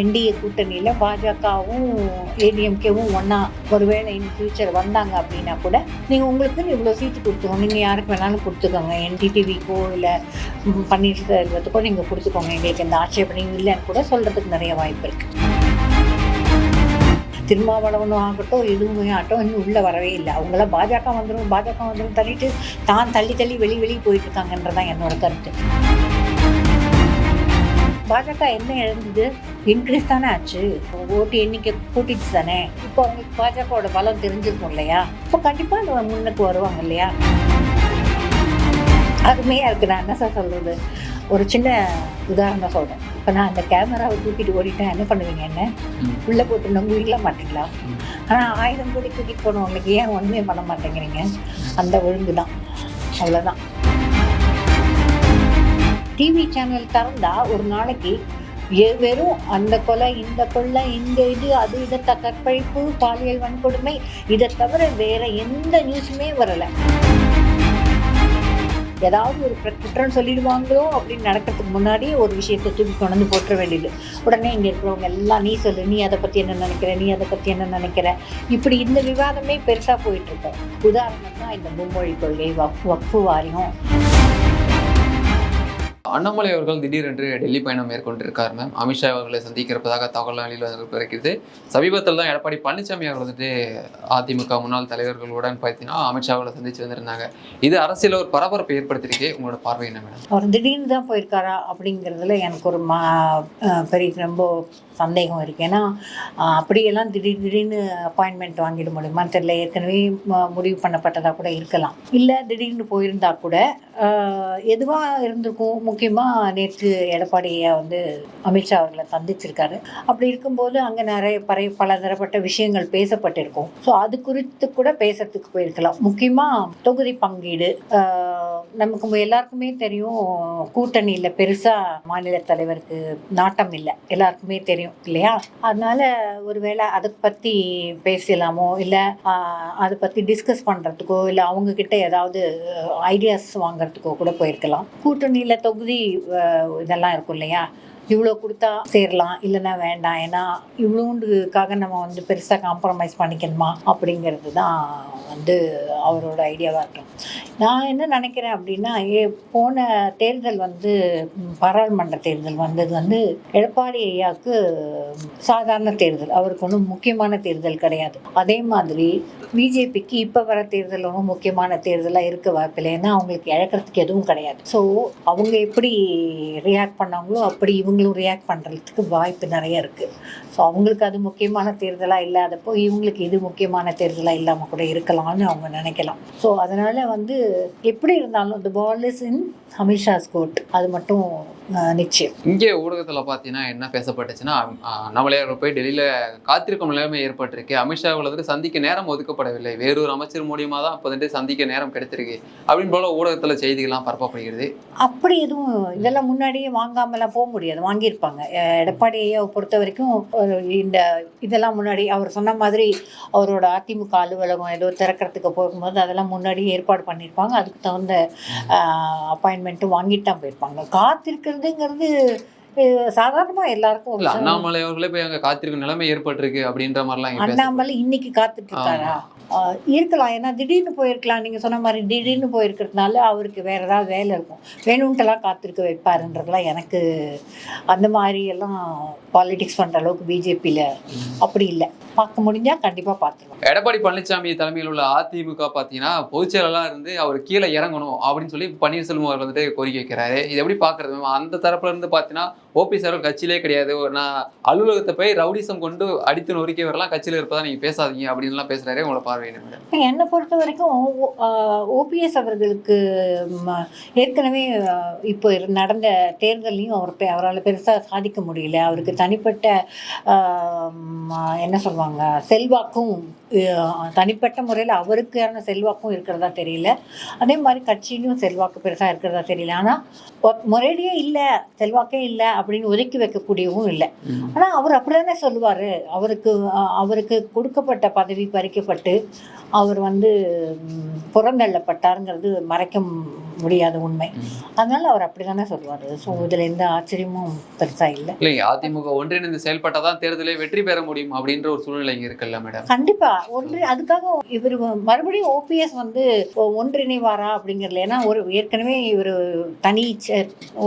NDA கூட்டணியில் பாஜகவும் ஏடிஎம்கேவும் ஒன்றா ஒருவேளை இன் ஃபியூச்சர் வந்தாங்க அப்படின்னா கூட நீங்கள் உங்களுக்கு இவ்வளோ சீட்டு கொடுத்துக்கோங்க நீங்கள் யாருக்கு வேணாலும் கொடுத்துக்கோங்க. என்டிடிவிக்கோ இல்லை பன்னீர்செல்வத்துக்கோ நீங்கள் கொடுத்துக்கோங்க. எங்களுக்கு எந்த ஆட்சேபனையும் இல்லைன்னு கூட சொல்கிறதுக்கு நிறைய வாய்ப்பு இருக்குது திருமாவளவனும் ஆகட்டும் இதுவுமே ஆகட்டும் இன்னும் உள்ளே வரவே இல்லை. அவங்களாம் பாஜக வந்துடும் பாஜக வந்துடும் தள்ளிட்டு தான் தள்ளி தள்ளி வெளி வெளியே போயிட்டுருக்காங்கன்றதான் என்னோட கருத்து. பாஜக என்ன எழுந்தது இன்க்ரீஸ் தானே ஆச்சு? ஓட்டு எண்ணிக்கை கூட்டிட்டு தானே? இப்போ அவங்களுக்கு பாஜகவோட பலம் தெரிஞ்சிருக்கும் இல்லையா? இப்போ கண்டிப்பாக முன்னுக்கு வருவாங்க இல்லையா? அருமையாக இருக்குது நான் என்ன சார் சொல்கிறது ஒரு சின்ன உதாரணம் சொல்கிறேன் இப்போ நான் அந்த கேமராவை தூக்கிட்டு ஓடிட்டேன். என்ன பண்ணுவீங்க என்ன. உள்ளே போட்டு நம்புவீங்களா மாட்டீங்களா. ஆனால் ஆயிரம் கோடி தூக்கிட்டு போனவங்களுக்கு ஏன் ஒன்றுமே பண்ண மாட்டேங்கிறீங்க? அந்த ஒழுங்கு தான். அவ்வளோதான் டிவி சேனல் திறந்தா ஒரு நாளைக்கு வெறும் அந்த கொலை இந்த கொள்ளை இந்த இது அது இதை கற்பழிப்பு பாலியல் வன்கொடுமை இதை தவிர வேற எந்த நியூஸுமே வரலை. ஏதாவது ஒரு குற்றம் சொல்லிடுவாங்களோ அப்படின்னு நடக்கிறதுக்கு முன்னாடி ஒரு விஷயத்தை தூக்கி கொண்டு வந்து போட்டுற வேண்டியது. உடனே இங்கே இருக்கிறவங்க எல்லாம் நீ சொல்லு நீ அதை பற்றி என்ன நினைக்கிற? நீ அதை பற்றி என்ன நினைக்கிற? இப்படி இந்த விவாதமே பெருசாக போயிட்டுருக்கோம் உதாரணம் தான் இந்த மும்மொழி கொள்கை வக்ஃப் வக்ஃபு வாரியம். அண்ணாமலை அவர்கள் திடீரென்று டெல்லி பயணம் மேற்கொண்டிருக்கார் மேம் அமித்ஷா அவர்களை சந்திக்கிறப்பதாக தகவல் அணியில் இருக்கிறது சமீபத்தில் தான் எடப்பாடி பழனிசாமி அவர்கள் வந்துட்டு அதிமுக முன்னாள் தலைவர்களுடன் பார்த்தீங்கன்னா அமித்ஷா அவர்களை சந்திச்சு வந்திருந்தாங்க. இது அரசியல ஒரு பரபரப்பை ஏற்படுத்தியிருக்கே உங்களோட பார்வை என்ன மேடம் அவர் திடீர்னு தான் போயிருக்காரா அப்படிங்கிறதுல எனக்கு ஒரு மா பெரிய ரொம்ப சந்தேகம் இருக்குது ஏன்னா அப்படியெல்லாம் திடீர் திடீர்னு அப்பாயின்மெண்ட் வாங்கிட முடியுமான்னு தெரியல. ஏற்கனவே முடிவு பண்ணப்பட்டதாக கூட இருக்கலாம். இல்லை திடீர்னு போயிருந்தா கூட எதுவாக இருந்திருக்கும்? முக்கியமாக நேற்று எடப்பாடியை வந்து அமித்ஷா அவர்களை சந்திச்சிருக்காரு. அப்படி இருக்கும்போது அங்கே நிறைய பறை பல தரப்பட்ட விஷயங்கள் பேசப்பட்டிருக்கும். ஸோ அது குறித்து கூட பேசுறதுக்கு போயிருக்கலாம். முக்கியமாக தொகுதி பங்கீடு நமக்கு எல்லாருக்குமே தெரியும். கூட்டணியில் பெருசாக மாநில தலைவருக்கு நாட்டம் இல்லை. எல்லாருக்குமே தெரியும். இல்லையா? அதனால ஒருவேளை அதை பற்றி பேசலாமோ இல்லை அதை பற்றி டிஸ்கஸ் பண்ணுறதுக்கோ இல்லை அவங்கக்கிட்ட ஏதாவது ஐடியாஸ் வாங்குறதுக்கோ கூட போயிருக்கலாம். கூட்டணியில் தொகுதி இதெல்லாம் இருக்கும் இல்லையா? இவ்வளோ கொடுத்தா சேரலாம் இல்லைன்னா வேண்டாம். ஏன்னா இவ்வளோண்டுக்காக நம்ம வந்து பெருசாக காம்ப்ரமைஸ் பண்ணிக்கணுமா? அப்படிங்கிறது தான் வந்து அவரோட ஐடியாவாக இருக்கும். நான் என்ன நினைக்கிறேன் அப்படின்னா ஏ போன தேர்தல் வந்து பாராளுமன்ற தேர்தல் வந்தது வந்து எடப்பாடி ஐயாவுக்கு சாதாரண தேர்தல். அவருக்கு ஒன்றும் முக்கியமான தேர்தல் கிடையாது. அதே மாதிரி பிஜேபிக்கு இப்போ வர தேர்தல் ஒன்றும் முக்கியமான தேர்தலாக இருக்க வாய்ப்பில்லை. ஏன்னா அவங்களுக்கு இழக்கிறதுக்கு எதுவும் கிடையாது. ஸோ அவங்க எப்படி ரியாக்ட் பண்ணாங்களோ அப்படி இவங்களும் ரியாக்ட் பண்ணுறதுக்கு வாய்ப்பு நிறைய இருக்குது ஸோ அவங்களுக்கு அது முக்கியமான தேர்தலாக இல்லாதப்போ இவங்களுக்கு இது முக்கியமான தேர்தலாக இல்லாமல் கூட இருக்கலாம்னு அவங்க நினைக்கலாம். ஸோ அதனால் வந்து எப்படி இருந்தாலும் த ball is in Amit Shah's code அது மட்டும் நிச்சயம். இங்கே ஊடகத்தில் பார்த்தீங்கன்னா என்ன பேசப்பட்டுச்சுன்னா அவர்கள் போய் டெல்லியில் காத்திருக்கும் நிலைமை ஏற்பட்டிருக்கு. அமித்ஷா வந்துட்டு சந்திக்க நேரம் ஒதுக்கப்படவில்லை. வேறொரு அமைச்சர் மூலியமாக தான் இப்போ வந்துட்டு சந்திக்க நேரம் கிடைத்திருக்கு. அப்படின்னு போல ஊடகத்தில் செய்திகள்லாம் பரப்பப்படுகிறது. அப்படி எதுவும் இதெல்லாம் முன்னாடியே வாங்காமலாம் போக முடியாது. வாங்கியிருப்பாங்க. அஹ் எடப்பாடி ஐயாவை பொறுத்த வரைக்கும் இந்த இதெல்லாம் முன்னாடி அவர் சொன்ன மாதிரி அவரோட அதிமுக அலுவலகம் ஏதோ திறக்கிறதுக்கு போகும்போது அதெல்லாம் முன்னாடி ஏற்பாடு பண்ணியிருப்பாங்க. அதுக்கு தகுந்த அப்பாயின்மெண்ட்டும் வாங்கிட்டு தான் போயிருப்பாங்க. காத்திருக்கிறதுங்கிறது சாதாரணமாக எல்லாருக்கும் இல்ல அண்ணாமலை அவர்களே போய் அங்க காத்திருக்கும் நிலைமை ஏற்பட்டிருக்கு அப்படின்ற மாதிரிலாம். அண்ணாமலை இன்னைக்கு காத்துட்டு இருக்காரா இருக்கலாம். ஏன்னா திடீர்னு போயிருக்கலாம். நீங்கள் சொன்ன மாதிரி திடீர்னு போயிருக்கிறதுனால அவருக்கு வேற ஏதாவது வேலை இருக்கும். வேணும்ட்டெல்லாம் காத்திருக்க வைப்பாருன்றதுலாம் எனக்கு அந்த மாதிரி எல்லாம் பாலிடிக்ஸ் பண்ணுற அளவுக்கு பிஜேபியில் அப்படி இல்லை. பார்க்க முடிஞ்சா கண்டிப்பாக பார்த்துருவோம். எடப்பாடி பழனிசாமி தலைமையில் உள்ள அதிமுக பார்த்தீங்கன்னா பொதுச்செயலாளர் இருந்து அவர் கீழே இறங்கணும் அப்படின்னு சொல்லி பன்னீர்செல்வம் அவர் வந்துட்டு கோரிக்கை வைக்கிறாரு. இது எப்படி பார்க்கறது? அந்த தரப்புல இருந்து பார்த்தீங்கன்னா ஓபிஎஸ் அவர்கள் கட்சியிலே கிடையாது. நான் அலுவலகத்தை போய் ரவுடிசம் கொண்டு அடித்து நொறுக்கியவரெல்லாம் கட்சியில் இருப்பதா நீங்கள் பேசாதீங்க அப்படின்லாம் பேசுறாரு உங்களை பார்வையிடும் என்னை பொறுத்த வரைக்கும் ஓபிஎஸ் அவர்களுக்கு ஏற்கனவே இப்போ நடந்த தேர்தலையும் அவர் அவரால் பெருசாக சாதிக்க முடியல. அவருக்கு தனிப்பட்ட என்ன சொல்லுவாங்க செல்வாக்கும் தனிப்பட்ட முறையில் அவருக்கான செல்வாக்கும் இருக்கிறதா தெரியல. அதே மாதிரி கட்சியிலும் செல்வாக்கு பெருசாக இருக்கிறதா தெரியல. ஆனால் முறையிலேயே இல்லை செல்வாக்கே இல்லை அப்படின்னு ஒதுக்கி வைக்கக்கூடியவும் இல்லை. ஆனால் அவர் அப்படிதானே சொல்லுவார்? அவருக்கு அவருக்கு கொடுக்கப்பட்ட பதவி பறிக்கப்பட்டு அவர் வந்து புறந்தள்ளப்பட்டாருங்கிறது மறைக்க முடியாத உண்மை. அதனால அவர் அப்படி தானே சொல்லுவார் ஸோ இதில் எந்த ஆச்சரியமும் பெருசாக இல்லை. இல்லைங்க அதிமுக ஒன்றிணைந்து செயல்பட்டாதான் தேர்தலை வெற்றி பெற முடியும் அப்படின்ற ஒரு சூழ்நிலை இங்க இருக்குல்ல மேடம்? கண்டிப்பா. ஒன்று அதுக்காக இவர் மறுபடியும் ஓபிஎஸ் வந்து ஒன்றிணைவாரா? அப்படிங்கிறதுல ஏன்னா ஒரு ஏற்கனவே இவர் தனி ச- ஓ,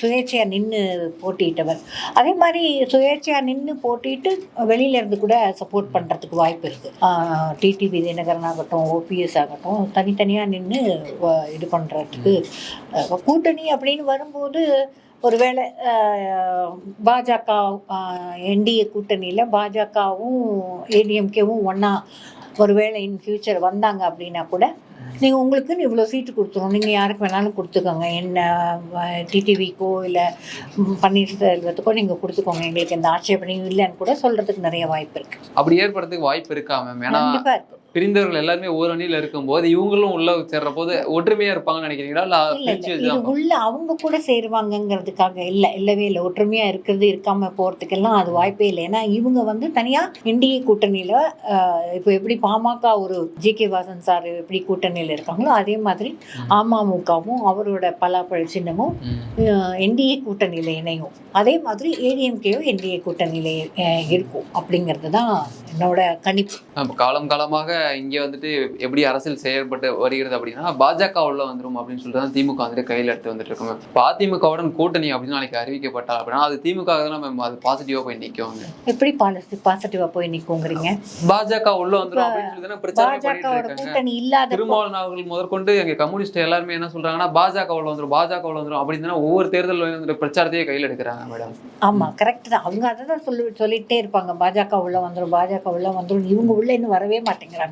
சுயேட்சையா நின்று போட்டியிட்டவர். அதே மாதிரி சுயேட்சையா நின்று போட்டிட்டு வெளியில இருந்து கூட சப்போர்ட் பண்றதுக்கு வாய்ப்பு இருக்கு. டிடிவி தினகரன் ஆகட்டும் ஓபிஎஸ் ஆகட்டும் தனித்தனியா நின்று இது பண்றதுக்கு அஹ், கூட்டணி அப்படின்னு வரும்போது ஒருவேளை பாஜக என்டிஏ கூட்டணியில் பாஜகவும் ஏடிஎம்கேவும் ஒன்றா ஒருவேளை இன் ஃபியூச்சர் வந்தாங்க அப்படின்னா கூட நீங்கள் உங்களுக்குன்னு இவ்வளோ சீட்டு கொடுத்துரும் நீங்கள் யாருக்கு வேணாலும் கொடுத்துக்கோங்க. என்ன டிடிவிக்கோ இல்லை பன்னீர்செல்வத்துக்கோ நீங்கள் கொடுத்துக்கோங்க. எங்களுக்கு எந்த ஆட்சேபனையும் இல்லைன்னு கூட சொல்கிறதுக்கு நிறைய வாய்ப்பு இருக்குது அப்படி ஏற்படுறதுக்கு வாய்ப்பு இருக்கா மேம்? ஏன்னா இருக்கு. பிரிந்தவர்கள் எல்லாருமே ஒரு அணியில இருக்கும்போது இவங்களும் உள்ள சேர்ற போது ஒற்றுமையா இருப்பாங்கன்னு நினைக்கிறீங்களா? இல்ல உள்ள அவங்க கூட சேருவாங்கங்கிறதுக்காக இல்ல இல்லவே இல்லை. ஒற்றுமையா இருக்கிறது இருக்காம போறதுக்கெல்லாம் அது வாய்ப்பே இல்லை. ஏன்னா இவங்க வந்து தனியா என்டிஏ கூட்டணியில இப்போ எப்படி பாமக ஒரு ஜி கே வாசன் சார் எப்படி கூட்டணியில இருக்காங்களோ அதே மாதிரி. அமமுகவும் அவரோட பலாப்பழ சின்னமும். என்டிஏ கூட்டணியில இணையும். அதே மாதிரி ஏடிஎம்கேயும் என்டிஏ கூட்டணியில இருக்கும். அப்படிங்கிறது தான் என்னோட கணிப்பு. காலம் காலமாக இங்க வந்துட்டு எப்படி அரசியல் செயல்பட்டு வருகிறது அப்படின்னா பாஜக உள்ள வந்துரும் அப்படின்னு சொல்லிட்டு தான் திமுக வந்துட்டு கையில எடுத்து வந்துட்டு இருக்கோம் இப்போ அதிமுகவுடன் கூட்டணி அப்படின்னு நாளைக்கு அறிவிக்கப்பட்டா அப்படின்னா அது திமுக தான் மேம் அது பாசிட்டிவா போய் நிற்குவாங்க எப்படி பாசிட்டிவா போய் நிற்குங்கிறீங்க பாஜக உள்ள வந்துரும் அப்படின்னு சொல்லி கூட்டணி இல்லாத திருமாவளவன் அவர்கள் முதற்கொண்டு எங்க கம்யூனிஸ்ட் எல்லாருமே என்ன சொல்றாங்கன்னா பாஜக உள்ள வந்துரும் பாஜக உள்ள வந்துரும் அப்படின்னு ஒவ்வொரு தேர்தல் வந்துட்டு பிரச்சாரத்தையே கையில் எடுக்கிறாங்க மேடம். ஆமா கரெக்ட் தான். அவங்க அதை தான் சொல்லி சொல்லிட்டே இருப்பாங்க. பாஜக உள்ள வந்துரும் பாஜக உள்ள வந்துரும் இவங்க உள்ள இன்னும் வரவே மாட்டேங்கிறாங்க.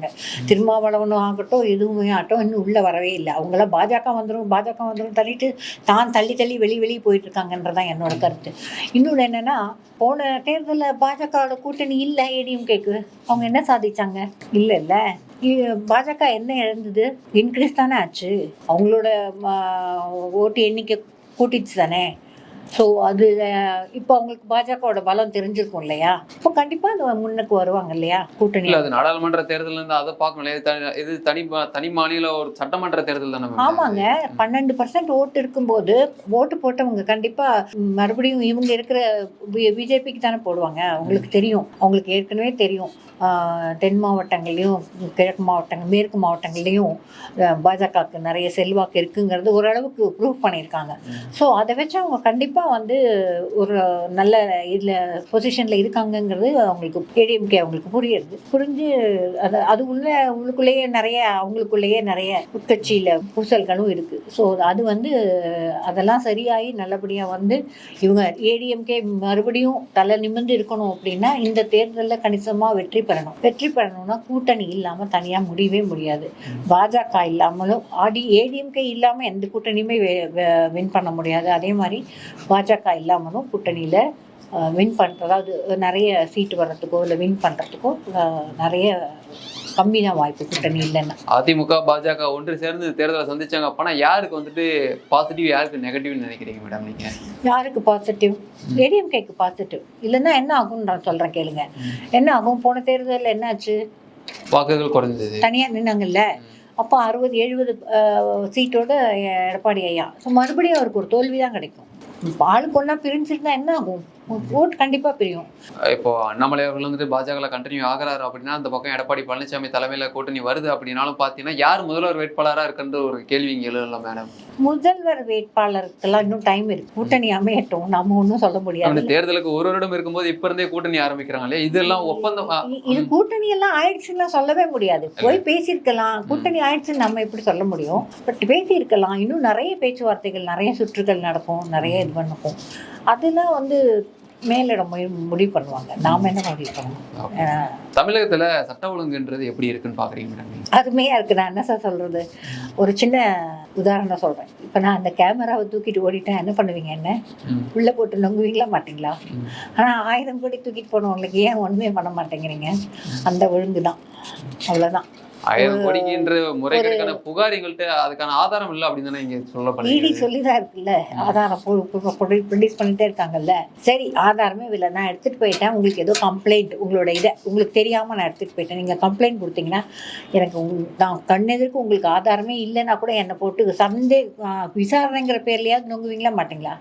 திருமாவளவனும் ஆகட்டும் எதுவுமே ஆகட்டும் இன்னும் உள்ள வரவே இல்லை. அவங்களாம் பாஜக வந்துரும் பாஜக வந்துரும் தள்ளிட்டு தான் தள்ளி தள்ளி வெளி வெளியே போயிட்டு இருக்காங்கன்றதான் என்னோட கருத்து. இன்னொன்று என்னன்னா போன தேர்தலில் பாஜகவோட கூட்டணி இல்லை ஏடிஎம் கேக்கு. அவங்க என்ன சாதிச்சாங்க? இல்லை இல்லை. பாஜக என்ன இழந்தது? இன்க்ரீஸ் தானே ஆச்சு. அவங்களோட ஓட்டு எண்ணிக்கை கூட்டிச்சு தானே. ஸோ அது இப்போ அவங்களுக்கு பாஜகவோட பலம் தெரிஞ்சிருக்கும் இல்லையா? இப்போ கண்டிப்பாக அது முன்னுக்கு வருவாங்க இல்லையா? கூட்டணி இல்ல அது நாடாளுமன்ற தேர்தல் இருந்து அதை பார்க்கணும் இது தனி- இது தனி தனி மாநில ஒரு சட்டமன்ற தேர்தல் தானே? ஆமாங்க. பன்னெண்டு பர்சன்ட் ஓட்டு இருக்கும்போது ஓட்டு போட்டவங்க கண்டிப்பா மறுபடியும் இவங்க இருக்கிற பிஜேபிக்கு தானே போடுவாங்க. அவங்களுக்கு தெரியும். அவங்களுக்கு ஏற்கனவே தெரியும். தென் மாவட்டங்கள்லையும் கிழக்கு மாவட்டங்கள் மேற்கு மாவட்டங்கள்லையும் பாஜகவுக்கு நிறைய செல்வாக்கு இருக்குங்கிறது ஓரளவுக்கு ப்ரூவ் பண்ணியிருக்காங்க. ஸோ அதை வச்சு அவங்க கண்டிப்பாக கண்டிப்பாக வந்து ஒரு நல்ல இதில் பொசிஷனில் இருக்காங்கங்கிறது அவங்களுக்கு ஏடிஎம்கே அவங்களுக்கு புரியுது. புரிஞ்சு அது அது உள்ள உள்ளுக்குள்ளேயே நிறைய அவங்களுக்குள்ளேயே நிறைய உட்கட்சியில் பூசல்களும் இருக்குது ஸோ அது வந்து அதெல்லாம் சரியாகி நல்லபடியாக வந்து இவங்க ஏடிஎம்கே மறுபடியும் தலை நிமிர்ந்து இருக்கணும் அப்படின்னா இந்த தேர்தலில் கணிசமாக வெற்றி பெறணும். வெற்றி பெறணும்னா கூட்டணி இல்லாமல் தனியாக முடியவே முடியாது. பாஜக இல்லாமலும் ஆடி ஏடிஎம்கே இல்லாமல் எந்த கூட்டணியுமே வின் பண்ண முடியாது. அதே மாதிரி பாஜக இல்லாமலும் கூட்டணியில் வின் பண்ணுற அதாவது நிறைய சீட்டு வர்றதுக்கோ இல்லை வின் பண்ணுறதுக்கோ நிறைய கம்மி தான் வாய்ப்பு கூட்டணி இல்லைன்னா. அதிமுக பாஜக ஒன்று சேர்ந்து தேர்தலை சந்திச்சாங்க அப்பனா யாருக்கு வந்துட்டு பாசிட்டிவ் யாருக்கு நெகட்டிவ்னு நினைக்கிறீங்க மேடம் நீங்க? யாருக்கு பாசிட்டிவ் ஏடிஎம்கேக்கு பாசிட்டிவ் இல்லைன்னா என்ன ஆகும்னு நான் சொல்கிறேன் கேளுங்க. என்ன ஆகும்? போன தேர்தலில் என்னாச்சு? வாக்குகள் குறைஞ்சது. தனியாக நின்னாங்கல்ல? அப்போ அறுபது எழுபது சீட்டோட எடப்பாடி ஐயா. ஸோ மறுபடியும் அவருக்கு ஒரு தோல்வி தான் கிடைக்கும். ஆளுக்கு ஒன்றா பிரிஞ்சிருந்தா என்ன ஆகும்? ஓட் கண்டிப்பாக பிரியும். இப்போ அண்ணாமலை அவர்கள் வந்துட்டு பாஜக கண்டினியூ ஆகுறாரு அப்படின்னா அந்த பக்கம் எடப்பாடி பழனிசாமி தலைமையில கூட்டணி வருது அப்படின்னாலும் பாத்தீங்கன்னா யார் முதல்வர் வேட்பாளரா இருக்குன்ற ஒரு கேள்வி இங்க எழுதல மேடம் முதல்வர் வேட்பாளருக்கெல்லாம் இன்னும் டைம் இருக்கு. கூட்டணி அமையட்டும். நம்ம ஒன்றும் சொல்ல முடியாது. தேர்தலுக்கு ஒரு வருடம் இருக்கும்போது இப்ப இருந்தே கூட்டணி ஆரம்பிக்கிறாங்க இல்லையா இதெல்லாம் ஒப்பந்தம் இது கூட்டணி எல்லாம் ஆயிடுச்சுன்னா சொல்லவே முடியாது. போய் பேசியிருக்கலாம். கூட்டணி ஆயிடுச்சுன்னு நம்ம எப்படி சொல்ல முடியும்? பட் பேசியிருக்கலாம். இன்னும் நிறைய பேச்சுவார்த்தைகள் நிறைய சுற்றுகள் நடக்கும். நிறைய இது பண்ணும். அதெல்லாம் வந்து மேலிடம் முடிவு பண்ணுவாங்க. நாம என்ன முடிவு பண்ணுவோம் தமிழகத்துல சட்ட ஒழுங்குன்றது எப்படி இருக்குன்னு பாக்குறீங்க மேடம் நீங்க? அருமையா இருக்கு. நான் என்ன சார் சொல்றது? ஒரு சின்ன உதாரணம் சொல்றேன். இப்போ நான் அந்த கேமராவை தூக்கிட்டு ஓடிட்டேன். என்ன பண்ணுவீங்க என்ன? உள்ள போட்டு நொங்குவீங்களா மாட்டீங்களா? ம். ஆனா ஆயிரம் கோடி தூக்கிட்டு போனவங்களுக்கு ஏன் ஒண்ணுமே பண்ண மாட்டேங்கிறீங்க? அந்த ஒழுங்கு தான் அவ்வளோதான் ஆயிரம் கோடிக்குன்ற முறைகேடுக்கான புகார் எங்கள்கிட்ட அதுக்கான ஆதாரம் இல்லை அப்படின்னு தானே இங்க இடி சொல்லப்படுது சொல்லிதான் இருக்குல்ல. ஆதாரம் ப்ரொடியூஸ் பண்ணிட்டே இருக்காங்கல்ல. சரி ஆதாரமே இல்லை. நான் எடுத்துகிட்டு போயிட்டேன். உங்களுக்கு ஏதோ கம்ப்ளைண்ட் உங்களோட இதை உங்களுக்கு தெரியாமல் நான் எடுத்துகிட்டு போயிட்டேன். நீங்கள் கம்ப்ளைண்ட் கொடுத்தீங்கன்னா எனக்கு நான் கண்ணெதிர்க்கு உங்களுக்கு ஆதாரமே இல்லைன்னா கூட என்னை போட்டு சந்தே விசாரணைங்கிற பேர்லையாவது நொங்குவீங்களா மாட்டீங்களா?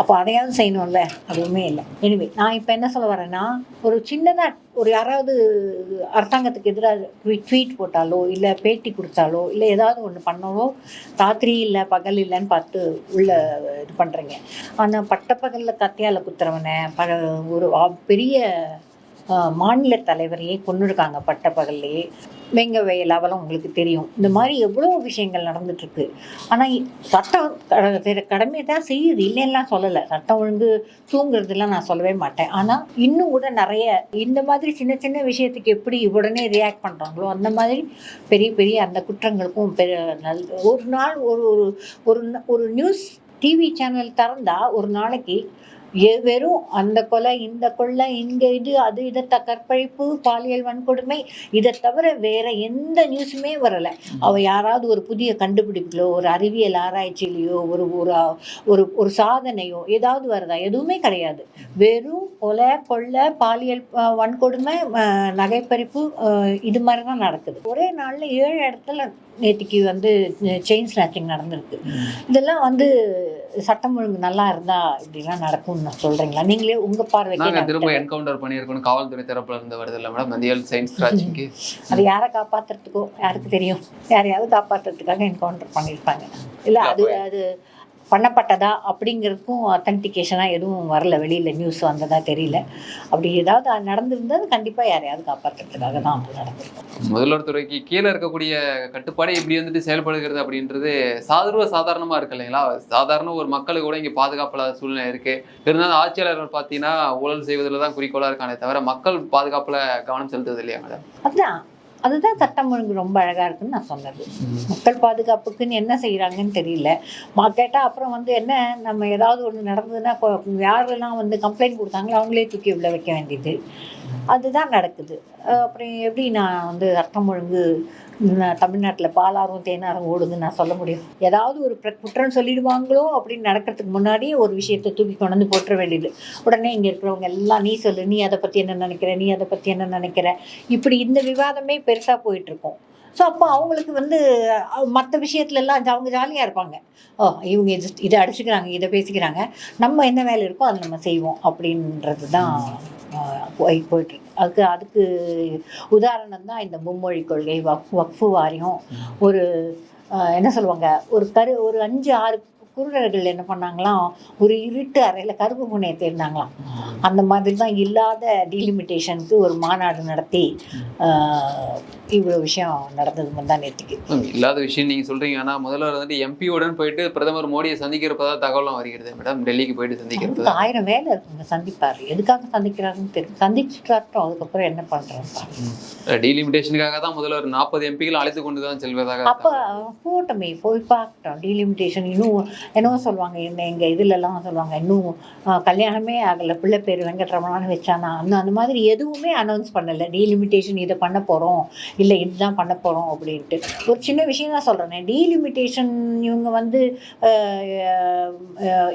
அப்போ அதையாவது செய்யணும்ல. அதுவுமே இல்லை. எனிவே நான் இப்போ என்ன சொல்ல வரேன்னா ஒரு சின்னதாக ஒரு யாராவது அரசாங்கத்துக்கு எதிராக ட்வீட் போட்டாலோ இல்லை பேட்டி கொடுத்தாலோ இல்லை ஏதாவது ஒன்று பண்ணாலோ ராத்திரி இல்லை பகல் இல்லைன்னு பார்த்து உள்ள இது பண்ணுறீங்க ஆனால் பட்டப்பகலில் கத்தியால் குத்துறவனை ப ஒரு பெரிய மாநில தலைவரையே கொண்டுருக்காங்க பட்டப்பகல்லையே வெங்க வயல் அவலம் உங்களுக்கு தெரியும். இந்த மாதிரி எவ்வளோ விஷயங்கள் நடந்துட்டுருக்கு. ஆனால் சட்டம் கடமையை தான் செய்யுது. இல்லைன்னா சொல்லலை. சட்டம் ஒழுங்கு தூங்குறதுலாம் நான் சொல்லவே மாட்டேன். ஆனால் இன்னும் கூட நிறைய இந்த மாதிரி சின்ன சின்ன விஷயத்துக்கு எப்படி உடனே ரியாக்ட் பண்ணுறாங்களோ அந்த மாதிரி பெரிய பெரிய அந்த குற்றங்களுக்கும் பெரிய நல் ஒரு நாள் ஒரு ஒரு ஒரு ஒரு நியூஸ் டிவி சேனல் திறந்தால் ஒரு நாளைக்கு வெறும் அந்த கொலை இந்த கொள்ளை இந்த இது அது இதை த கற்பழிப்பு பாலியல் வன்கொடுமை இதை தவிர வேற எந்த நியூஸுமே வரலை. அவ யாராவது ஒரு புதிய கண்டுபிடிப்புகளோ ஒரு அறிவியல் ஆராய்ச்சியிலையோ ஒரு ஒரு ஒரு ஒரு சாதனையோ ஏதாவது வருதா? எதுவுமே கிடையாது. வெறும் கொலை கொள்ளை பாலியல் வன்கொடுமை நகைப்பறிப்பு இது மாதிரி தான் நடக்குது. ஒரே நாளில் ஏழு இடத்துல நேற்றுக்கு வந்து செயின் ஸ்நாச்சிங் நடந்திருக்கு. இதெல்லாம் வந்து சட்டம் ஒழுங்கு நல்லா இருந்தா இப்படிலாம் நடக்கும்னு நான் சொல்றீங்களா? நீங்களே உங்க பார்வைக்கு திரும்ப. என்கவுண்டர் பண்ணியிருக்கோம் காவல்துறை தரப்புல இருந்து வருது இல்லை மேடம் மதியால் சயின்ஸ் ராஜிக்கு அது யாரை காப்பாத்துறதுக்கோ யாருக்கு தெரியும்? யாரையாவது காப்பாத்துறதுக்காக என்கவுண்டர் பண்ணியிருப்பாங்க. இல்லை அது அது பண்ணப்பட்டதா அப்படிங்கிறதுக்கும் அத்தன்டிகேஷனாக எதுவும் வரல. வெளியில் நியூஸ் வந்ததா தெரியல. அப்படி ஏதாவது நடந்திருந்தா அது கண்டிப்பாக யாரையாவது காப்பாற்றுறதுக்காக தான் அது நடந்திருக்கும். முதல்வர் துறைக்கு கீழே இருக்கக்கூடிய கட்டுப்பாடு இப்படி வந்துட்டு செயல்படுகிறது அப்படின்றது சாதாரண சாதாரணமா இருக்கு இல்லைங்களா? சாதாரண ஒரு மக்களுக்கு கூட இங்க பாதுகாப்பில்லாத சூழ்நிலை இருக்கு. இருந்தாலும் ஆட்சியாளர்கள் பார்த்தீங்கன்னா ஊழல் செய்வதில் தான் குறிக்கோளா இருக்கானே தவிர மக்கள் பாதுகாப்புல கவனம் செலுத்துறது இல்லையா மேடம் அதுதான் அதுதான் சட்டம் ஒழுங்கு ரொம்ப அழகாக இருக்குன்னு நான் சொன்னது. மக்கள் பாதுகாப்புக்குன்னு என்ன செய்கிறாங்கன்னு தெரியல. மா கேட்டால் அப்புறம் வந்து என்ன நம்ம ஏதாவது ஒன்று நடந்ததுன்னா யாரெல்லாம் வந்து கம்ப்ளைண்ட் கொடுத்தாங்களோ அவங்களே தூக்கி உள்ள வைக்க வேண்டியது. அதுதான் நடக்குது. அப்புறம் எப்படி நான் வந்து அர்த்தம் ஒழுங்கு தமிழ்நாட்டில் பாலாரும் தேனாரும் ஓடுதுன்னு நான் சொல்ல முடியும். ஏதாவது ஒரு குற்றம் சொல்லிடுவாங்களோ அப்படின்னு நடக்கிறதுக்கு முன்னாடியே ஒரு விஷயத்தை தூக்கி கொண்டு வந்து போட்டுற வேண்டியது. உடனே இங்கே இருக்கிறவங்க எல்லாம் நீ சொல்லு நீ அதை பற்றி என்ன நினைக்கிற நீ அதை பற்றி என்ன நினைக்கிற? இப்படி இந்த விவாதமே பெருசாக போயிட்டுருக்கோம் ஸோ அப்போ அவங்களுக்கு வந்து மற்ற விஷயத்துலலாம் அவங்க ஜாலியாக இருப்பாங்க. ஓ இவங்க இது இதை அடிச்சுக்கிறாங்க இதை பேசிக்கிறாங்க. நம்ம என்ன வேலை இருக்கோ அதை நம்ம செய்வோம். அப்படின்றது தான் போய் போயிட்டுருக்கு அதுக்கு அதுக்கு உதாரணம் தான் இந்த மும்மொழி கொள்கை வக்ஃப் வக்ஃபு வாரியம். ஒரு என்ன சொல்லுவாங்க? ஒரு கரு ஒரு அஞ்சு ஆறு குருடர்கள் என்ன பண்ணாங்களாம்? ஒரு இருட்டு அறையில் கருப்பு பூனையை தேடினாங்களாம் அந்த மாதிரி தான் இல்லாத டீலிமிட்டேஷனுக்கு ஒரு மாநாடு நடத்தி இவ்வளோ விஷயம் நடந்தது முந்தா நேற்றுக்கு இல்லாத விஷயம் நீங்க சொல்றீங்க. ஆனா முதல்வர் வந்துட்டு எம்பியுடன் போயிட்டு பிரதமர் மோடியை சந்திக்கிறப்பதா தகவலும் வருகிறது மேடம். டெல்லிக்கு போயிட்டு சந்திக்கிறது ஆயிரம் வேலை இருக்குங்க. சந்திப்பார். எதுக்காக சந்திக்கிறாருன்னு தெரியும் சந்திச்சுட்டாட்டும். அதுக்கப்புறம் என்ன பண்ணுறாங்க டீலிமிட்டேஷனுக்காக தான் முதல்வர் நாற்பது எம்பிகள் அழைத்து கொண்டு தான் செல்வதாக அப்போ போட்டோமே போய் பார்க்கட்டும். டீலிமிட்டேஷன் இன்னும் என்னவோ சொல்லுவாங்க என்ன எங்கள் இதுலலாம் சொல்லுவாங்க இன்னும் கல்யாணமே ஆகலை பிள்ளை பேர் வெங்கட்ரமணான்னு வச்சானா அந்த அந்த மாதிரி எதுவுமே அனௌன்ஸ் பண்ணலை டீலிமிட்டேஷன் இதை பண்ண போகிறோம் இல்லை இதுதான் பண்ண போகிறோம் அப்படின்ட்டு. ஒரு சின்ன விஷயம் தான் சொல்கிறேன் டீலிமிட்டேஷன் இவங்க வந்து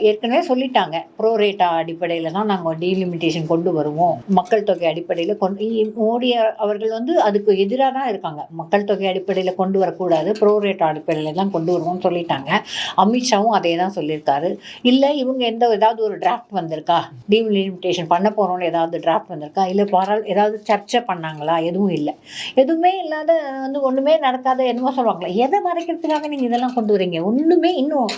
ஏற்கனவே சொல்லிட்டாங்க ப்ரோரேட்டா அடிப்படையில் தான் நாங்கள் டீலிமிட்டேஷன் கொண்டு வருவோம் மக்கள் தொகை அடிப்படையில் கொண்டு மோடி அவர்கள் வந்து அதுக்கு எதிராக தான் இருக்காங்க மக்கள் தொகை அடிப்படையில் கொண்டு வரக்கூடாது ப்ரோரேட்டா அடிப்படையில் தான் கொண்டு வருவோம்னு சொல்லிட்டாங்க அமித்ஷாவும் அதை தான் சொல்லியிருக்காரு. இல்லை இவங்க எந்த ஏதாவது ஒரு டிராஃப்ட் வந்திருக்கா? டீலிமிட்டேஷன் பண்ண போகிறோம்னு ஏதாவது டிராஃப்ட் வந்திருக்கா? இல்லை பாராள் ஏதாவது சர்ச்சை பண்ணாங்களா? எதுவும் இல்லை. எதுவுமே இல்லாத வந்து ஒன்றுமே நடக்காத என்னமோ சொல்லுவாங்களே எதை மறைக்கிறதுக்காக நீங்கள் இதெல்லாம் கொண்டு வரீங்க? ஒன்றுமே இன்னும்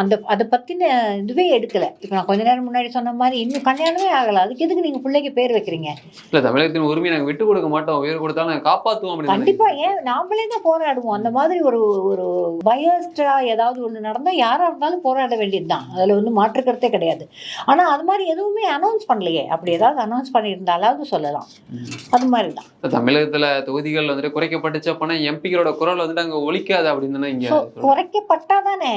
அந்த அதை பற்றின இதுவே எடுக்கலை. இப்போ நான் கொஞ்ச நேரம் முன்னாடி சொன்ன மாதிரி இன்னும் கல்யாணமே ஆகலை. அதுக்கு எதுக்கு நீங்கள் பிள்ளைக்கு பேர் வைக்கிறீங்க? இல்ல தமிழகத்தின் உரிமையை நாங்க விட்டு கொடுக்க மாட்டோம். உயிர் கொடுத்தாலும் நாங்க காப்பாத்துவோம் அப்படின்னு கண்டிப்பா. ஏன்? நாமளே தான் போராடுவோம். அந்த மாதிரி ஒரு ஒரு பயஸ்டா ஏதாவது ஒண்ணு நடந்தா யார யாராக இருந்தாலும் போராட வேண்டியது தான் அதில் வந்து மாற்றுக்கிறதே கிடையாது. ஆனால் அது மாதிரி எதுவுமே அனௌன்ஸ் பண்ணலையே. அப்படி ஏதாவது அனௌன்ஸ் பண்ணியிருந்தாலாவது சொல்லலாம். அது மாதிரி தான் தமிழகத்துல தொகுதிகள் வந்துட்டு குறைக்கப்பட்டுச்சு அப்படின்னா எம்பிகளோட குரல் வந்துட்டு அங்க ஒலிக்காது அப்படின்னு இங்க. குறைக்கப்பட்டா தானே.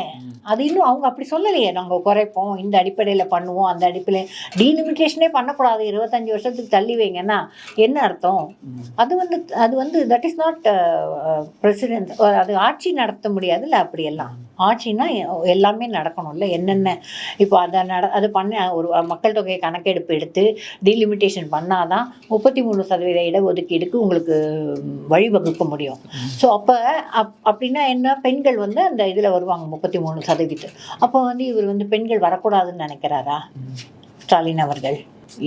அது இன்னும் அவங்க அப்படி சொல்லலையே. நாங்கள் குறைப்போம் இந்த அடிப்படையில் பண்ணுவோம் அந்த அடிப்படையில் டீலிமிட்டேஷனே பண்ணக்கூடாது. இருபத்தஞ்சி வருஷத்துக்கு தள்ளி வைங்கன்னா என்ன அர்த்தம். அது வந்து அது வந்து தட் இஸ் நாட் பிரசிடென்ட் அது ஆட்சி நடத்த முடியாதுல்ல அப்படியெல்லாம். ஆட்சினா எ- எல்லாமே நடக்கணும்ல. என்னென்ன இப்போ அதை நட அது பண்ண ஒரு மக்கள் தொகை கணக்கெடுப்பு எடுத்து டீலிமிட்டேஷன் பண்ணாதான் முப்பத்தி மூணு சதவீத இடஒதுக்கீடுக்கு உங்களுக்கு வழிவகுக்க முடியும். ஸோ அப்போ அப் அப்படின்னா என்ன? பெண்கள் வந்து அந்த இதில் வருவாங்க முப்பத்தி மூணு சதவீதம் அப்போ வந்து இவர் வந்து பெண்கள் வரக்கூடாதுன்னு நினைக்கிறாரா? ஸ்டாலின் அவர்கள்.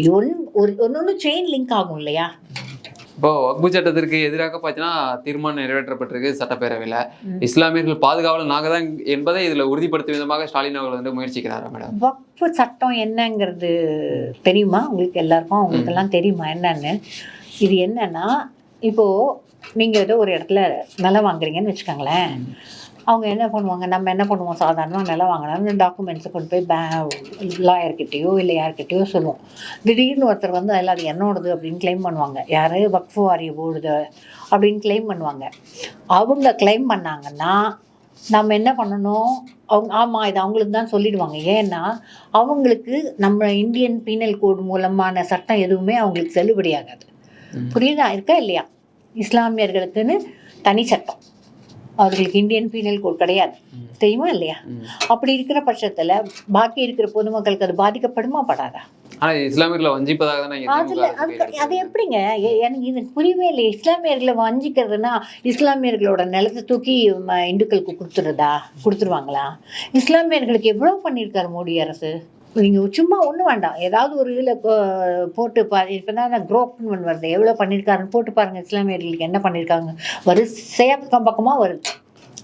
ஒன்று ஒரு ஒன்று செயின் லிங்க் ஆகும் இல்லையா? இப்போ வக்பு சட்டத்திற்கு எதிராக பார்த்தீங்கன்னா தீர்மானம் நிறைவேற்றப்பட்டிருக்கு சட்டப்பேரவையில். இஸ்லாமியர்கள் பாதுகாவலர் நாங்கள் தான் என்பதை இதில் உறுதிப்படுத்தும் விதமாக ஸ்டாலின் அவர்கள் வந்து முயற்சிக்கிறாரா மேடம்? வக்ஃபு சட்டம் என்னங்கிறது தெரியுமா? உங்களுக்கு எல்லாருக்கும் உங்களுக்கு எல்லாம் தெரியுமா என்னன்னு? இது என்னன்னா இப்போ நீங்க ஏதோ ஒரு இடத்துல நிலம் வாங்குறீங்கன்னு வச்சுக்கோங்களேன். அவங்க என்ன பண்ணுவாங்க? நம்ம என்ன பண்ணுவோம்? சாதாரணமாக நிலம் வாங்கினா டாக்குமெண்ட்ஸை கொண்டு போய் பே லாயர்கிட்டயோ இல்லை யார்கிட்டயோ சொல்லுவோம். திடீர்னு ஒருத்தர் வந்து அதில் அது என்னோடது அப்படின்னு க்ளைம் பண்ணுவாங்க. யார்? வக்ஃபு வாரிய போடுது அப்படின்னு க்ளைம் பண்ணுவாங்க. அவங்க க்ளைம் பண்ணாங்கன்னா நம்ம என்ன பண்ணணும்? அவங்க ஆமாம் இது அவங்களுக்கு தான் சொல்லிடுவாங்க. ஏன்னா அவங்களுக்கு நம்ம இந்தியன் பீனல் கோட் மூலமான சட்டம் எதுவுமே அவங்களுக்கு செல்லுபடியாகாது. புரியுதா? இருக்கா இல்லையா? இஸ்லாமியர்களுக்குன்னு தனி சட்டம். அவர்களுக்கு இந்தியன் பீனல் கோட் கிடையாது. தெரியுமா இல்லையா. அப்படி இருக்கிற பட்சத்தில் பாக்கி இருக்கிற பொதுமக்களுக்கு அது பாதிக்கப்படுமா படாதா? இஸ்லாமியர்களை வஞ்சிப்பதாக அது. எப்படிங்க? எனக்கு இது புரியவே இல்லை இஸ்லாமியர்களை வஞ்சிக்கிறதுனா இஸ்லாமியர்களோட நிலத்தை தூக்கி இந்துக்களுக்கு கொடுத்துருதா கொடுத்துருவாங்களா? இஸ்லாமியர்களுக்கு எவ்வளோ பண்ணியிருக்காரு மோடி அரசு? நீங்கள் சும்மா ஒன்றும் வேண்டாம். ஏதாவது ஒரு இதில் போட்டு பாரு இப்போ தான் குரோப்னு ஒன்று வருது எவ்வளோ பண்ணியிருக்காருன்னு போட்டு பாருங்கள் இஸ்லாமியர்களுக்கு என்ன பண்ணியிருக்காங்க? வரிசையாக பக்கம் பக்கமாக வருது.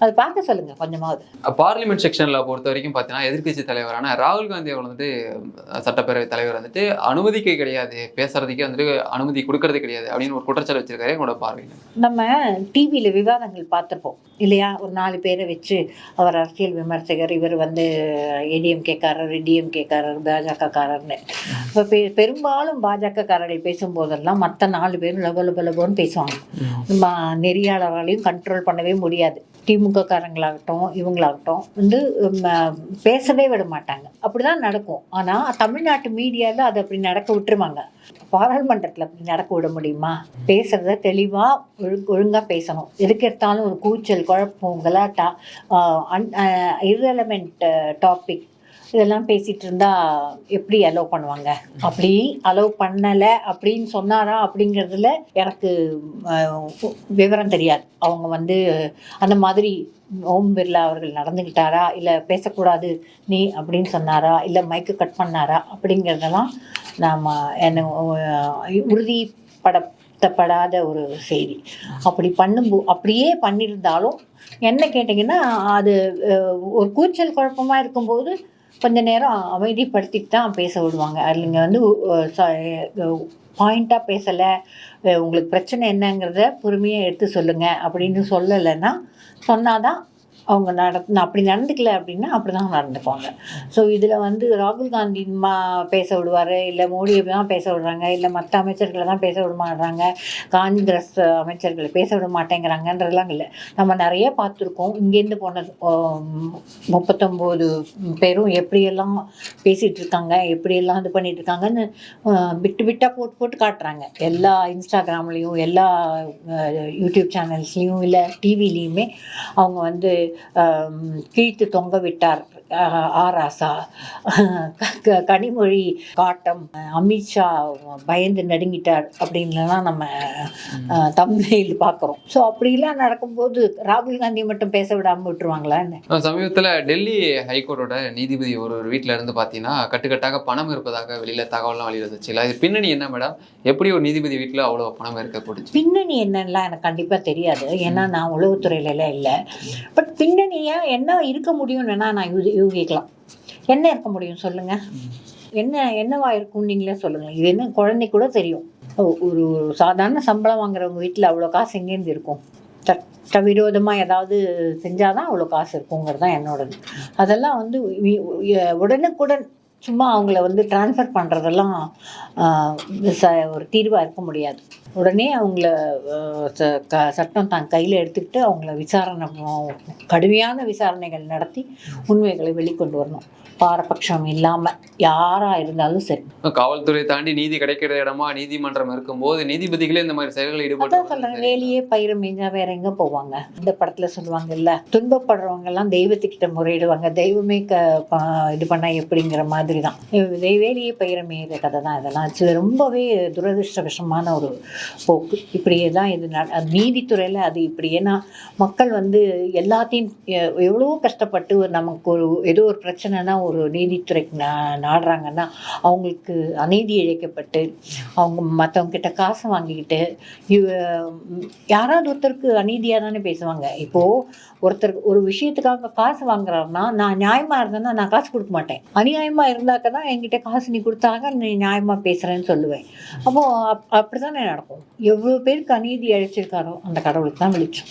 அது பார்க்க சொல்லுங்கள் கொஞ்சமாவது. பார்லிமெண்ட் செக்ஷன்ல பொறுத்த வரைக்கும் பார்த்தீங்கன்னா எதிர்க்கட்சி தலைவரான ராகுல் காந்தி அவர் வந்துட்டு சட்டப்பேரவை தலைவர் வந்துட்டு அனுமதிக்க கிடையாது. பேசுறதுக்கே வந்துட்டு அனுமதி கொடுக்கறது கிடையாது அப்படின்னு ஒரு குற்றச்சாட்டு வச்சிருக்காரு என்னோட பார்வையில் நம்ம டிவியில் விவாதங்கள் பார்த்துருப்போம் இல்லையா? ஒரு நாலு பேரை வச்சு அவர் அரசியல் விமர்சகர் இவர் வந்து ஏடிஎம்கேக்காரர் டிஎம்கேக்காரர் பாஜகக்காரர்னு இப்போ பெ பெரும்பாலும் பாஜகக்காரர்கள் பேசும்போதெல்லாம் மற்ற நாலு பேரும் லப லப லபோன்னு பேசுவாங்க. நம்ம நெறியாளராலையும் கண்ட்ரோல் பண்ணவே முடியாது. திமுக காரங்களாகட்டும் இவங்களாகட்டும் வந்து பேசவே விட மாட்டாங்க. அப்படிதான் நடக்கும். ஆனால் தமிழ்நாட்டு மீடியாவில் அது அப்படி நடக்க விட்டுருவாங்க. பாராளுமன்றத்தில் அப்படி நடக்க விட முடியுமா? பேசுகிறத தெளிவாக ஒழு ஒழுங்காக பேசணும். எதுக்கு எடுத்தாலும் ஒரு கூச்சல் குழப்பம் கலாட்டா இர்ரெலவெண்ட் டாபிக் இதெல்லாம் பேசிகிட்டு இருந்தால் எப்படி அலோவ் பண்ணுவாங்க? அப்படி அலோவ் பண்ணலை அப்படின்னு சொன்னாரா அப்படிங்கிறதுல எனக்கு விவரம் தெரியாது. அவங்க வந்து அந்த மாதிரி ஓம் பிர்லா அவர்கள் நடந்துக்கிட்டாரா இல்லை பேசக்கூடாது நீ அப்படின்னு சொன்னாரா? இல்லை மைக்கு கட் பண்ணாரா? அப்படிங்கிறதெல்லாம் நாம் என்ன உறுதிப்படுத்தப்படாத உறுதிப்படத்தப்படாத ஒரு செய்தி. அப்படி பண்ணும்போ அப்படியே பண்ணியிருந்தாலும் என்ன கேட்டிங்கன்னா அது ஒரு கூச்சல் குழப்பமாக இருக்கும்போது கொஞ்ச நேரம் அமைதிப்படுத்திட்டு தான் பேச விடுவாங்க. அதில் நீங்கள் வந்து பாயிண்ட்டாக பேசலை உங்களுக்கு பிரச்சனை என்னங்கிறத பொறுமையாக எடுத்து சொல்லுங்கள் அப்படின்னு சொல்லலைன்னா சொன்னாதான் அவங்க நட அப்படி நடந்துக்கல அப்படின்னா அப்படி தான் நடந்துக்குவாங்க. ஸோ இதில் வந்து ராகுல் காந்தி மா பேச விடுவார் இல்லை மோடியை தான் பேச விடுறாங்க இல்லை மற்ற அமைச்சர்களை தான் பேச விட மாட்றாங்க காங்கிரஸ் அமைச்சர்களை பேச விட மாட்டேங்கிறாங்கன்றதுலாம் இல்லை. நம்ம நிறைய பார்த்துருக்கோம். இங்கேருந்து போனது முப்பத்தொம்போது பேரும் எப்படியெல்லாம் பேசிகிட்டு இருக்காங்க எப்படியெல்லாம் இது பண்ணிகிட்டு இருக்காங்கன்னு விட்டு விட்டாக போட்டு போட்டு காட்டுறாங்க. எல்லா இன்ஸ்டாகிராம்லேயும் எல்லா யூடியூப் சேனல்ஸ்லேயும் இல்லை டிவிலையுமே அவங்க வந்து கீழ்த்து தொங்க விட்டார் ஆராசா. க- கனிமொழி காட்டம். அமித்ஷா பயந்து நடுங்கிட்டார் அப்படின்லாம் நம்ம தமிழில் பார்க்குறோம். ஸோ அப்படிலாம் நடக்கும்போது ராகுல் காந்தியை மட்டும் பேச விடாமல் விட்டுருவாங்களா என்ன? அஹ் சமீபத்துல டெல்லி ஹைகோர்ட்டோட நீதிபதி ஒரு ஒரு வீட்ல இருந்து பாத்தீங்கன்னா கட்டுக்கட்டாக பணம் இருப்பதாக வெளியில தகவல்லாம் வெளியில வந்துச்சு இது பின்னணி என்ன மேடம்? எப்படி ஒரு நீதிபதி வீட்ல அவ்வளவு பணம் இருக்க பின்னணி என்னன்னா எனக்கு கண்டிப்பாக தெரியாது. ஏன்னா நான் உளவுத்துறையிலலாம் இல்லை. பட் பின்னணியாக என்ன இருக்க முடியும்னு நான் யூகிக்கலாம் என்ன இருக்க முடியும் சொல்லுங்க. என்ன என்னவா இருக்கும் நீங்களே சொல்லுங்க. இது என்ன குழந்தை கூட தெரியும். ஒரு ஒரு சாதாரண சம்பளம் வாங்குறவங்க வீட்டில் அவ்வளோ காசு எங்கேருந்து இருக்கும்? சட்டவிரோதமாக ஏதாவது செஞ்சால் தான் அவ்வளோ காசு இருக்குங்கிறது தான் என்னோடது. அதெல்லாம் வந்து உடனுக்குடன் சும்மா அவங்கள வந்து ட்ரான்ஸ்ஃபர் பண்ணுறதெல்லாம் ஒரு தீர்வாக இருக்க முடியாது. உடனே அவங்கள ச- க சட்டம் தான் கையில் எடுத்துக்கிட்டு அவங்கள விசாரணை கடுமையான விசாரணைகள் நடத்தி உண்மைகளை வெளிக்கொண்டு வரணும். பாரபட்சம் இல்லாமல் யாராக இருந்தாலும் சரி. காவல்துறை தாண்டி நீதி கிடைக்கிற இடமா நீதிமன்றம் இருக்கும்போது நீதிபதிகளே இந்த மாதிரி செயல்களில் ஈடுபட்டு வேலையே பயிர மேஞ்சா வேற எங்க போவாங்க? இந்த படத்துல சொல்லுவாங்கல்ல துன்பப்படுறவங்க எல்லாம் தெய்வத்துக்கிட்ட முறையிடுவாங்க. தெய்வமே க இது பண்ணா எப்படிங்கிற மாதிரி தான் வேலையே பயிர கதை தான் இதெல்லாம். இது ரொம்பவே துரதிருஷ்டவசமான ஒரு போக்கு. இப்படியே தான் இது நீதித்துறையில் அது அது இப்படி. ஏன்னா மக்கள் வந்து எல்லாத்தையும் எவ்வளோ கஷ்டப்பட்டு ஒரு நமக்கு ஒரு ஏதோ ஒரு பிரச்சனைனா ஒரு நீதித்துறைக்கு நா நாடுறாங்கன்னா அவங்களுக்கு அநீதி இழைக்கப்பட்டு அவங்க மற்றவங்கிட்ட காசு வாங்கிக்கிட்டு இவ- யாராவது ஒருத்தருக்கு அநீதியாக தானே பேசுவாங்க. இப்போது ஒருத்தருக்கு ஒரு விஷயத்துக்காக காசு வாங்குறாருன்னா நான் நியாயமாக இருந்தேன்னா நான் காசு கொடுக்க மாட்டேன். அநியாயமாக இருந்தாக்க தான் என்கிட்ட காசு நீ கொடுத்தாங்க நீ நியாயமாக பேசுகிறேன்னு சொல்லுவேன். அப்போது அப் அப்படி தானே நடக்கும். எவ்வளோ பேருக்கு அநீதி அழைச்சிருக்காரோ அந்த கடவுளுக்கு தான் வெளிச்சம்.